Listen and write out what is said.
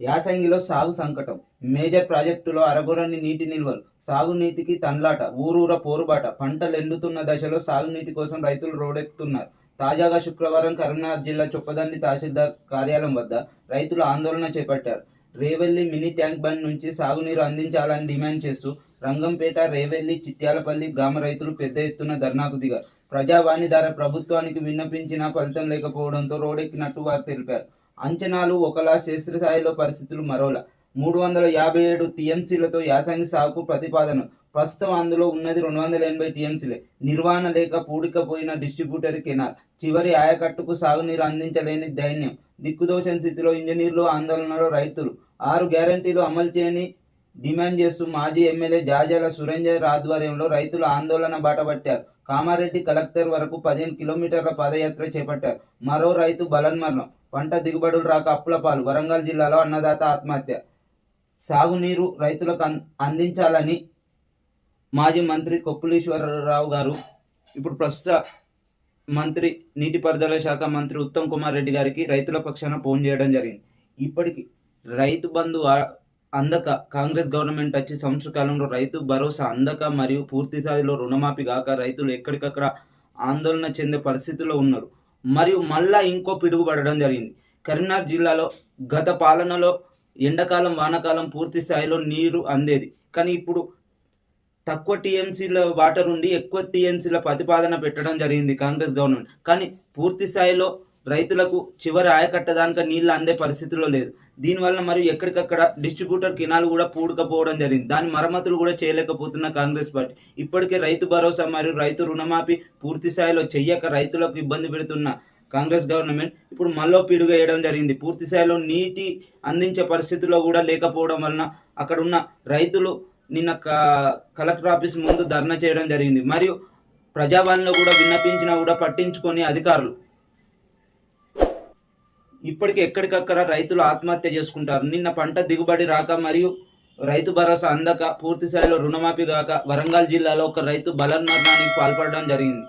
యాసంగిలో సాగు సంకటం. మేజర్ ప్రాజెక్టులో అరగొరని నీటి నిల్వలు. సాగునీటికి తన్లాట ఊరూర పోరుబాట. పంటలు ఎండుతున్న దశలో సాగునీటి కోసం రైతులు రోడెక్కుతున్నారు తాజాగా శుక్రవారం కరీంనగర్ జిల్లా చొప్పదండి తహసీల్దార్ కార్యాలయం వద్ద రైతులు ఆందోళన చేపట్టారు. రేవెల్లి మినీ ట్యాంక్ బండ్ నుంచి సాగునీరు అందించాలని డిమాండ్ చేస్తూ రంగంపేట రేవెల్లి చిట్యాలపల్లి గ్రామ రైతులు పెద్ద ఎత్తున ధర్నాకు దిగారు. ప్రజావాణి ద్వారా ప్రభుత్వానికి విన్నపించినా ఫలితం లేకపోవడంతో రోడెక్కినట్టు వారు తెలిపారు. అంచనాలు ఒకలా క్షేత్రస్థాయిలో పరిస్థితులు మరోలా. మూడు వందల యాభై ఏడు టీఎంసీలతో యాసంగి సాగుకు ప్రతిపాదన. ప్రస్తుతం అందులో ఉన్నది రెండు వందల ఎనభై టీఎంసీలే. నిర్వహణ లేక పూడికపోయిన డిస్ట్రిబ్యూటర్ కెనాల్. చివరి ఆయకట్టుకు సాగునీరు అందించలేని దైన్యం. దిక్కుదోచని స్థితిలో ఇంజనీర్లు ఆందోళనలో రైతులు. ఆరు గ్యారంటీలు అమలు చేయని డిమాండ్ చేస్తూ మాజీ ఎమ్మెల్యే జాజాల సురేందర్ ఆధ్వర్యంలో రైతులు ఆందోళన బాటపట్టారు కామారెడ్డి కలెక్టర్ వరకు పదిహేను కిలోమీటర్ల పాదయాత్ర చేపట్టారు. మరో రైతు బలన్మరణం పంట దిగుబడులు రాక అప్పుల పాలు. వరంగల్ జిల్లాలో అన్నదాత ఆత్మహత్య. సాగునీరు రైతులకు అం- అందించాలని మాజీ మంత్రి కొప్పులీశ్వరరావు గారు ఇప్పుడు ప్రస్తుత మంత్రి నీటిపారుదల శాఖ మంత్రి ఉత్తమ్ కుమార్ రెడ్డి గారికి రైతుల పక్షాన ఫోన్ చేయడం జరిగింది. ఇప్పటికి రైతు బంధు అందక కాంగ్రెస్ గవర్నమెంట్ వచ్చి సంవత్సర కాలంలో రైతు భరోసా అందక మరియు పూర్తి స్థాయిలో రుణమాఫీ కాక రైతులు ఎక్కడికక్కడ ఆందోళన చెందే పరిస్థితిలో ఉన్నారు. మరియు మళ్ళా ఇంకో పిడుగుపడడం జరిగింది. కరీంనగర్ జిల్లాలో గత పాలనలో ఎండాకాలం వానాకాలం పూర్తి స్థాయిలో నీరు అందేది. కానీ ఇప్పుడు తక్కువ టీఎంసీల వాటర్ ఉండి ఎక్కువ టీఎంసీల ప్రతిపాదన పెట్టడం జరిగింది కాంగ్రెస్ గవర్నమెంట్. కానీ పూర్తి స్థాయిలో రైతులకు చివరి ఆయకట్ట దానిక నీళ్ళు అందే పరిస్థితిలో లేదు. దీనివల్ల మరియు ఎక్కడికక్కడ డిస్ట్రిబ్యూటర్ కినాలు కూడా పూడకపోవడం జరిగింది. దాని మరమ్మతులు కూడా చేయలేకపోతున్న కాంగ్రెస్ పార్టీ. ఇప్పటికే రైతు భరోసా మరియు రైతు రుణమాఫీ పూర్తి స్థాయిలో చెయ్యక రైతులకు ఇబ్బంది పెడుతున్న కాంగ్రెస్ గవర్నమెంట్ ఇప్పుడు మళ్ళీ పిడుగు వేయడం జరిగింది. పూర్తి స్థాయిలో నీటి అందించే పరిస్థితిలో కూడా లేకపోవడం వలన అక్కడ ఉన్న రైతులు నిన్న క- కలెక్టర్ ఆఫీస్ ముందు ధర్నా చేయడం జరిగింది. మరియు ప్రజాభవన్లో కూడా విన్నపించినా కూడా పట్టించుకొని అధికారులు ఇప్పటికి ఎక్కడికక్కడ రైతులు ఆత్మహత్య చేసుకుంటారు. నిన్న పంట దిగుబడి రాక మరియు రైతు భరోసా అందక పూర్తి స్థాయిలో రుణమాఫీ కాక వరంగల్ జిల్లాలో ఒక రైతు బలన్మరణానికి పాల్పడడం జరిగింది.